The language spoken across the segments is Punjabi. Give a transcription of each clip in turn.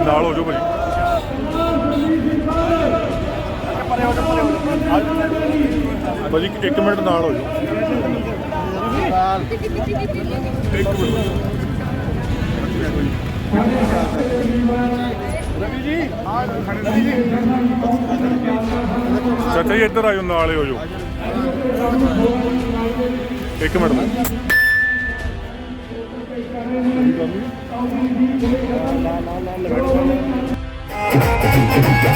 ਨਾਲ ਹੋ ਜਾਓ ਭਾਈ ਭਾਜੀ ਇੱਕ- ਇੱਕ ਮਿੰਟ ਨਾਲ ਹੋ ਜਾਓ ਇੱਕ ਮਿੰਟ ਚਾਚਾ ਜੀ ਇੱਧਰ ਆਇਓ ਨਾਲ ਹੀ ਹੋ ਜਾਓ ਇੱਕ ਮਿੰਟ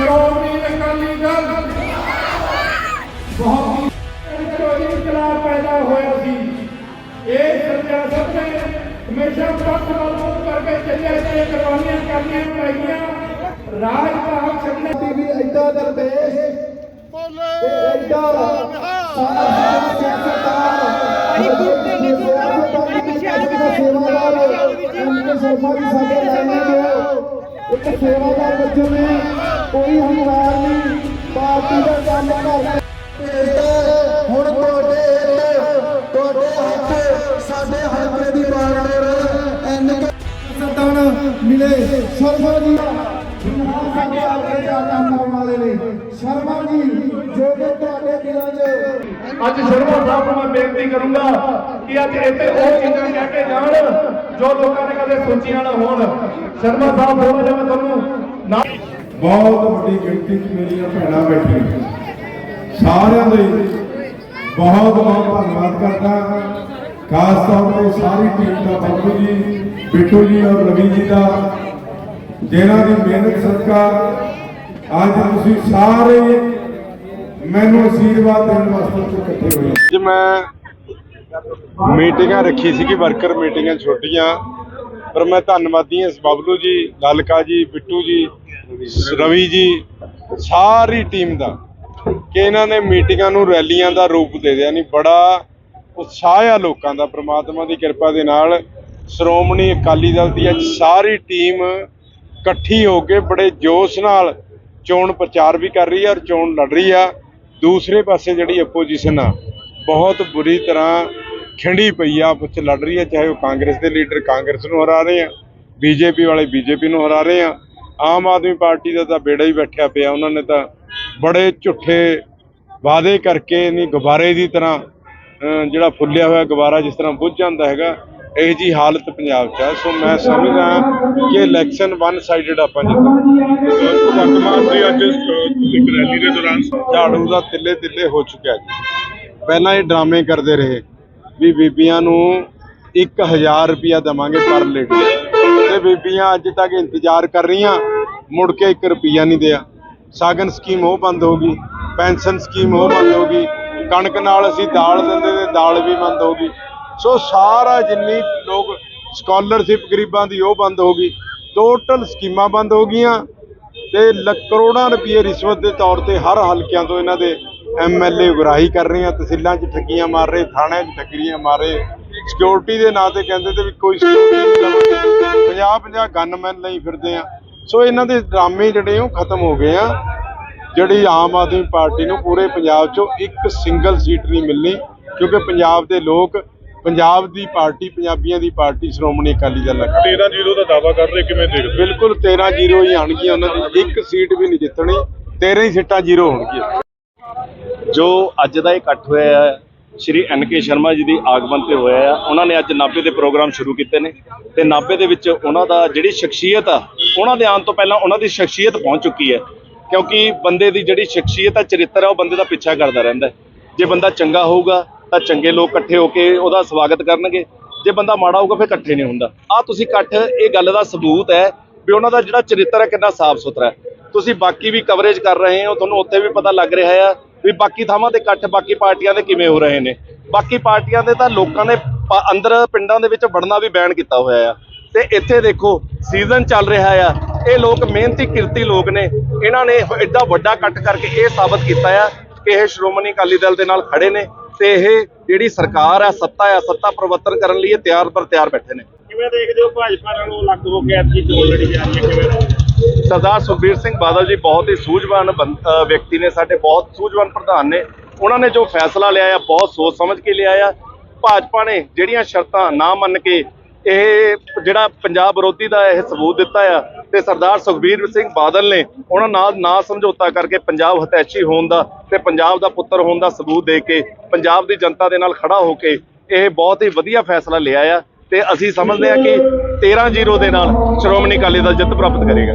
ਸ਼੍ਰੋਮਣੀ ਅਕਾਲੀ ਦਲ ਬਹੁਤ ਹੀ ਕੋਈ ਇਨਕਲਾਬ ਪੈਦਾ ਹੋਇਆ ਸੀ ਇਹ ਸੱਜਾ ਸਭ ਨੇ ਹਮੇਸ਼ਾ ਪੱਖ ਵੱਲ ਮੁੱਖ ਕਰਕੇ ਚੱਲਿਆ ਤੇ ਕੁਰਬਾਨੀਆਂ ਕਰਨੀਆਂ ਪਈਆਂ ਰਾਜ ਭਾਗ ਛੱਡਣੇ ਦੀ ਵੀ ਐਡਾ ਦਰਵੇਸ਼ ਬੋਲੇ ਐਡਾ ਸਾਰਾ ਸਿਆਸਤਦਾਨ ਬੜੀ ਖੂਬ ਤੇ ਲੱਗੀ ਬੜੀ ਵਿਸ਼ਾਲ ਸੇਵਾਦਾਰ ਐਮਕੇ ਸ਼ਰਮਾ ਵੀ ਸਾਡੇ ਲਾਈਨਾਂ ਜੋ ਇੱਕ ਸੇਵਾਦਾਰ ਵਜੋਂ ਨੇ ਕੋਈ ਹੰਕਾਰ ਨਹੀਂ। ਪਾਰਟੀ ਦਾ ਕੰਮ ਕਰਦੇ ਹੁਣ ਤੁਹਾਡੇ ਤੁਹਾਡੇ ਹੱਥ, ਸਾਡੇ ਹਲਕੇ ਦੀ ਬਾਰਡਰ ਐਨਕੇ ਸਤਾਨ ਮਿਲੇ ਸ਼ਰਮਾ ਜੀ। ਸਾਡੇ ਹਲਕੇ ਦਾ ਕੰਮ ਕਰਨ ਵਾਲੇ ਨੇ। ਸ਼ਰਮਾ ਜੀ, ਜੋ ਕਿ ਤੁਹਾਡੇ ਦਿਲਾਂ 'ਚ ਅੱਜ ਸ਼ਰਮਾ ਸਾਹਿਬ ਨੂੰ ਮੈਂ ਬੇਨਤੀ ਕਰੂੰਗਾ ਕਿ ਅੱਜ ਇੱਥੇ ਉਹ ਚੀਜ਼ਾਂ ਲੈ ਕੇ ਜਾਣ, ਜੋ ਲੋਕਾਂ ਨੇ ਕਦੇ ਸੋਚੀਆਂ ਨਾ ਹੋਣ। ਸ਼ਰਮਾ ਸਾਹਿਬ, ਬੋਲੋ ਜੇ ਮੈਂ ਤੁਹਾਨੂੰ ਨਾ ਬਹੁਤ ਵੱਡੀ ਗਿਣਤੀ 'ਚ ਮੇਰੀਆਂ ਭੈਣਾਂ ਬੈਠੀਆਂ। ਸਾਰਿਆਂ ਦੇ ਬਹੁਤ ਬਹੁਤ ਧੰਨਵਾਦ ਕਰਦਾ ਖਾਸ ਤੌਰ ਤੇ ਸਾਰੀ ਟੀਮ ਦਾ ਬੱਬੂ ਜੀ, ਬਿੱਟੂ ਜੀ ਔਰ ਰਵੀ ਜੀ ਦਾ, ਜਿਨ੍ਹਾਂ ਦੀ ਮਿਹਨਤ ਸਦਕਾ ਅੱਜ ਤੁਸੀਂ ਸਾਰੇ ਮੈਨੂੰ ਆਸ਼ੀਰਵਾਦ ਦੇਣ ਵਾਸਤੇ ਇਕੱਠੇ ਹੋਏ ਅੱਜ ਮੈਂ ਮੀਟਿੰਗਾਂ ਰੱਖੀ ਸੀ ਕਿ ਵਰਕਰ ਮੀਟਿੰਗਾਂ ਛੋਟੀਆਂ, ਪਰ ਮੈਂ ਧੰਨਵਾਦੀ ਹਾਂ ਇਸ ਬਬਲੂ ਜੀ, ਲਾਲਕਾ ਜੀ, ਬਿੱਟੂ ਜੀ ਰਵੀ ਜੀ, ਸਾਰੀ ਟੀਮ ਦਾ ਕਿ ਇਹਨਾਂ ਨੇ ਮੀਟਿੰਗਾਂ ਨੂੰ ਰੈਲੀਆਂ ਦਾ ਰੂਪ ਦੇ ਦਿਆ ਨਹੀਂ ਬੜਾ ਉਤਸ਼ਾਹ ਆ ਲੋਕਾਂ ਦਾ, ਪ੍ਰਮਾਤਮਾ ਦੀ ਕਿਰਪਾ ਦੇ ਨਾਲ ਸ਼੍ਰੋਮਣੀ ਅਕਾਲੀ ਦਲ ਦੀ ਅੱਜ ਸਾਰੀ ਟੀਮ ਇਕੱਠੀ ਹੋ ਕੇ ਬੜੇ ਜੋਸ਼ ਨਾਲ ਚੋਣ ਪ੍ਰਚਾਰ ਵੀ ਕਰ ਰਹੀ ਆ ਔਰ ਚੋਣ ਲੜ ਰਹੀ ਆ। ਦੂਸਰੇ ਪਾਸੇ ਜਿਹੜੀ ਆਪੋਜੀਸ਼ਨ ਆ, ਬਹੁਤ ਬੁਰੀ ਤਰ੍ਹਾਂ ਖਿੰਡੀ ਪਈ ਆ, ਆਪਸ 'ਚ ਲੜ ਰਹੀ ਆ, ਚਾਹੇ ਉਹ ਕਾਂਗਰਸ ਦੇ ਲੀਡਰ ਕਾਂਗਰਸ ਨੂੰ ਹਰਾ ਰਹੇ ਆ, ਬੀਜੇਪੀ ਵਾਲੇ ਬੀਜੇਪੀ ਨੂੰ ਹਰਾ ਰਹੇ ਆ। ਆਮ ਆਦਮੀ ਪਾਰਟੀ ਦਾ ਤਾਂ ਬੇੜਾ ਹੀ ਬੈਠਿਆ ਪਿਆ। ਉਹਨਾਂ ਨੇ ਤਾਂ ਬੜੇ ਝੁੱਠੇ ਵਾਅਦੇ ਕਰਕੇ ਨਹੀਂ ਗੁਬਾਰੇ ਦੀ ਤਰ੍ਹਾਂ ਜਿਹੜਾ ਫੁੱਲਿਆ ਹੋਇਆ ਗੁਬਾਰਾ ਜਿਸ ਤਰ੍ਹਾਂ ਬੁੱਝ ਜਾਂਦਾ ਹੈਗਾ ਇਹ ਜੀ ਹਾਲਤ ਪੰਜਾਬ 'ਚ ਆ ਸੋ ਮੈਂ ਸਮਝਦਾ ਕਿ ਇਲੈਕਸ਼ਨ ਵਨ ਸਾਈਡਡ ਆਪਾਂ ਜਿੱਤਾਂਗੇ ਭਗਵੰਤ ਮਾਨ ਜੀ ਅੱਜ ਇੱਕ ਰੈਲੀ ਦੇ ਦੌਰਾਨ ਝਾੜੂ ਦਾ ਤਿੱਲੇ ਤਿੱਲੇ ਹੋ ਚੁੱਕਿਆ ਜੀ। ਪਹਿਲਾਂ ਇਹ ਡਰਾਮੇ ਕਰਦੇ ਰਹੇ ਵੀ ਬੀਬੀਆਂ ਨੂੰ 1000 ਰੁਪਿਆ ਦੇਵਾਂਗੇ ਪਰ ਲੇਡੀ ਤੇ ਬੀਬੀਆਂ ਅੱਜ ਤੱਕ ਇੰਤਜ਼ਾਰ ਕਰ ਰਹੀਆਂ ਮੁੜ ਕੇ 1 ਰੁਪਿਆ ਨਹੀਂ ਦਿਆ। ਸਾਗਨ ਸਕੀਮ ਉਹ ਬੰਦ ਹੋ ਗਈ, ਪੈਨਸ਼ਨ ਸਕੀਮ ਉਹ ਬੰਦ ਹੋ ਗਈ, ਕਣਕ ਨਾਲ ਅਸੀਂ ਦਾਲ ਦਿੰਦੇ ਤੇ ਦਾਲ ਵੀ ਬੰਦ ਹੋ ਗਈ। ਸੋ ਸਾਰਾ ਜਿੰਨੀ ਲੋਕ ਸਕਾਲਰਸ਼ਿਪ ਗਰੀਬਾਂ ਦੀ ਉਹ ਬੰਦ ਹੋ ਗਈ। ਟੋਟਲ ਸਕੀਮਾਂ ਬੰਦ ਹੋ ਗਈਆਂ ਤੇ ਲੱਖ ਕਰੋੜਾਂ ਰੁਪਏ ਰਿਸ਼ਵਤ ਦੇ ਤੌਰ ਤੇ ਹਰ ਹਲਕਿਆਂ ਤੋਂ ਇਹਨਾਂ ਦੇ ਐਮਐਲਏ ਉਗਰਾਹੀ ਕਰ ਰਹੇ ਆ, ਤਹਿਸੀਲਾਂ 'ਚ ਠੱਗੀਆਂ ਮਾਰ ਰਹੇ, ਥਾਣਿਆਂ 'ਚ ਠੱਗੀਆਂ ਮਾਰ ਰਹੇ। ਸਿਕਿਉਰਿਟੀ ਦੇ ਨਾਂ ਤੇ ਕਹਿੰਦੇ ਤੇ ਵੀ ਕੋਈ ਸਿਕਿਉਰਿਟੀ ਨਹੀਂ ਲਵਾਂਗੇ 50 50 ਗਨਮੈਨ ਲਈ ਫਿਰਦੇ ਆ। ਸੋ ਇਹਨਾਂ ਦੇ ਡਰਾਮੇ ਜਿਹੜੇ ਉਹ ਖਤਮ ਹੋ ਗਏ ਆ। ਜਿਹੜੀ ਆਮ ਆਦਮੀ ਪਾਰਟੀ ਨੂੰ ਪੂਰੇ ਪੰਜਾਬ 'ਚੋਂ ਇੱਕ ਸਿੰਗਲ ਸੀਟ ਨਹੀਂ ਮਿਲਣੀ ਕਿਉਂਕਿ ਪੰਜਾਬ ਦੇ ਲੋਕ ਪੰਜਾਬ ਦੀ ਪਾਰਟੀ ਪੰਜਾਬੀਆਂ ਦੀ ਪਾਰਟੀ ਸ਼੍ਰੋਮਣੀ ਅਕਾਲੀ ਦਲ ਹੈ 13-0 ਦਾ ਦਾਵਾ ਕਰ ਰਹੇ ਕਿਵੇਂ ਦੇਖਦੇ ਬਿਲਕੁਲ 13 ਜ਼ੀਰੋ ਹੀ ਆਣਗੀਆਂ ਉਹਨਾਂ ਦੀ ਇੱਕ ਸੀਟ ਵੀ ਨਹੀਂ ਜਿੱਤਣੀ 13 ਹੀ ਸੀਟਾਂ ਜ਼ੀਰੋ ਹੋਣਗੀਆਂ। ਜੋ ਅੱਜ ਦਾ ਇਕੱਠ ਹੋਇਆ ਹੈ ਸ਼੍ਰੀ ਐਨ ਕੇ ਸ਼ਰਮਾ ਜੀ ਦੀ ਆਗਮਨ ਤੇ ਹੋਇਆ ਆ। ਉਹਨਾਂ ਨੇ ਅੱਜ ਨਾਭੇ ਦੇ ਪ੍ਰੋਗਰਾਮ ਸ਼ੁਰੂ ਕੀਤੇ ਨੇ ਤੇ ਨਾਭੇ ਦੇ ਵਿੱਚ ਉਹਨਾਂ ਦਾ ਜਿਹੜੀ ਸ਼ਖਸੀਅਤ ਆ, ਉਹਨਾਂ ਦੇ ਆਉਣ ਤੋਂ ਪਹਿਲਾਂ ਉਹਨਾਂ ਦੀ ਸ਼ਖਸੀਅਤ ਪਹੁੰਚ ਚੁੱਕੀ ਹੈ। ਕਿਉਂਕਿ ਬੰਦੇ ਦੀ ਜਿਹੜੀ ਸ਼ਖਸੀਅਤ ਆ, ਚਰਿੱਤਰ ਆ, ਉਹ ਬੰਦੇ ਦਾ ਪਿੱਛਾ ਕਰਦਾ ਰਹਿੰਦਾ ਜੇ ਬੰਦਾ ਚੰਗਾ ਹੋਊਗਾ ਤਾਂ ਚੰਗੇ ਲੋਕ ਇਕੱਠੇ ਹੋ ਕੇ ਉਹਦਾ ਸਵਾਗਤ ਕਰਨਗੇ। ਜੇ ਬੰਦਾ ਮਾੜਾ ਹੋਊਗਾ, ਫਿਰ ਇਕੱਠੇ ਨਹੀਂ ਹੁੰਦਾ। ਆ ਤੁਸੀਂ ਇਕੱਠ ਇਹ ਗੱਲ ਦਾ ਸਬੂਤ ਹੈ ਵੀ ਉਹਨਾਂ ਦਾ ਜਿਹੜਾ ਚਰਿੱਤਰ ਹੈ, ਕਿੰਨਾ ਸਾਫ਼ ਸੁਥਰਾ ਹੈ। ਤੁਸੀਂ ਬਾਕੀ ਵੀ ਕਵਰੇਜ ਕਰ ਰਹੇ ਹੋ, ਤੁਹਾਨੂੰ ਉੱਥੇ ਵੀ ਪਤਾ ਲੱਗ ਰਿਹਾ ਆ ਵੀ ਬਾਕੀ ਥਾਵਾਂ ਤੇ ਇਕੱਠ, ਬਾਕੀ ਪਾਰਟੀਆਂ ਦੇ ਕਿਵੇਂ ਹੋ ਰਹੇ ਨੇ? ਬਾਕੀ ਪਾਰਟੀਆਂ ਦੇ ਤਾਂ ਲੋਕਾਂ ਨੇ ਅੰਦਰ ਪਿੰਡਾਂ ਦੇ ਵਿੱਚ ਵੜਨਾ ਵੀ ਬੈਨ ਕੀਤਾ ਹੋਇਆ ਆ। ਤੇ ਇੱਥੇ ਦੇਖੋ ਸੀਜ਼ਨ ਚੱਲ ਰਿਹਾ ਆ। ਇਹ ਲੋਕ ਮਿਹਨਤੀ, ਕਿਰਤੀ ਲੋਕ ਨੇ। ਇਹਨਾਂ ਨੇ ਐਡਾ ਵੱਡਾ ਇਕੱਠ ਕਰਕੇ ਇਹ ਸਾਬਤ ਕੀਤਾ ਆ ਕਿ ਇਹ ਸ਼੍ਰੋਮਣੀ ਅਕਾਲੀ ਦਲ ਦੇ ਨਾਲ ਖੜੇ ਨੇ ਤੇ ਇਹ ਜਿਹੜੀ ਸਰਕਾਰ ਆ, ਸੱਤਾ ਆ, ਸੱਤਾ ਪਰਿਵਰਤਨ ਕਰਨ ਲਈ ਇਹ ਤਿਆਰ ਪਰ ਤਿਆਰ ਬੈਠੇ ਨੇ। ਕਿਵੇਂ ਦੇਖਦੇ ਹੋ ਭਾਜਪਾ ਨਾਲੋਂ ਅਲੱਗ ਹੋ ਕੇ ਐਤਕੀ ਚੋਣ ਲੜੀ ਜਾ ਰਹੀ ਹੈ ਕਿਵੇਂ ਸਰਦਾਰ ਸੁਖਬੀਰ ਸਿੰਘ ਬਾਦਲ ਜੀ ਬਹੁਤ ਹੀ ਸੂਝਵਾਨ ਬੰ- ਵਿਅਕਤੀ ਨੇ, ਸਾਡੇ ਬਹੁਤ ਸੂਝਵਾਨ ਪ੍ਰਧਾਨ ਨੇ। ਉਹਨਾਂ ਨੇ ਜੋ ਫੈਸਲਾ ਲਿਆ ਆ, ਬਹੁਤ ਸੋਚ ਸਮਝ ਕੇ ਲਿਆ ਆ। ਭਾਜਪਾ ਨੇ ਜਿਹੜੀਆਂ ਸ਼ਰਤਾਂ ਨਾ ਮੰਨ ਕੇ ਇਹ ਜਿਹੜਾ ਪੰਜਾਬ ਵਿਰੋਧੀ ਦਾ ਇਹ ਸਬੂਤ ਦਿੱਤਾ ਆ, ਤੇ ਸਰਦਾਰ ਸੁਖਬੀਰ ਸਿੰਘ ਬਾਦਲ ਨੇ ਉਹਨਾਂ ਨਾਲ ਨਾ ਸਮਝੌਤਾ ਕਰਕੇ ਪੰਜਾਬ ਹਤੈਸ਼ੀ ਹੋਣ ਦਾ ਤੇ ਪੰਜਾਬ ਦਾ ਪੁੱਤਰ ਹੋਣ ਦਾ ਸਬੂਤ ਦੇ ਕੇ ਪੰਜਾਬ ਦੀ ਜਨਤਾ ਦੇ ਨਾਲ ਖੜਾ ਹੋ ਕੇ ਇਹ ਬਹੁਤ ਹੀ ਵਧੀਆ ਫੈਸਲਾ ਲਿਆ ਆ। ਤੇ ਅਸੀਂ ਸਮਝਦੇ ਹਾਂ ਕਿ 13-0 ਦੇ ਨਾਲ ਸ਼੍ਰੋਮਣੀ ਅਕਾਲੀ ਦਲ ਜਿੱਤ ਪ੍ਰਾਪਤ ਕਰੇਗਾ।